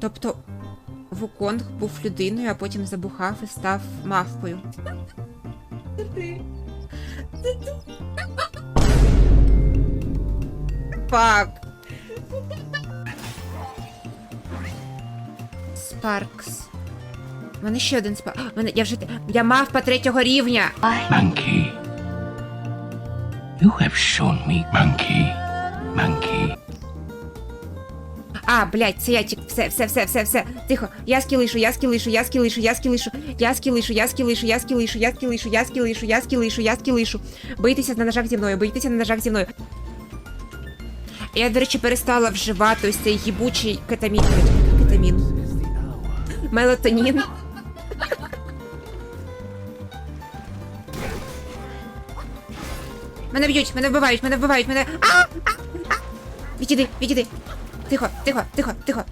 Тобто Вуконг був людиною, а потім забухав і став мавпою. Це. Спаркс. У мене ще один спаркс. Мене я вже я мавпа третього рівня. Monkey. You have shown me. Monkey. А, блядь, це я тік. Все, все, все, все, все. Тихо. Я скілишу, я скілишу, я скілишу, я скілишу, я скілишу, я скілишу, я скілишу, я скілишу, я скілишу, я скілишу, я скілишу. Боїтеся на ножах зі мною, боїтеся на ножах зі мною. Я, до речі, перестала вживати ось цей їбучий кетамін. Кетамін. Мелатонін. Мене б'ють, мене вбивають, мене вбивають, мене. А! А! А! Відійди, відійди. 这块这块这块这块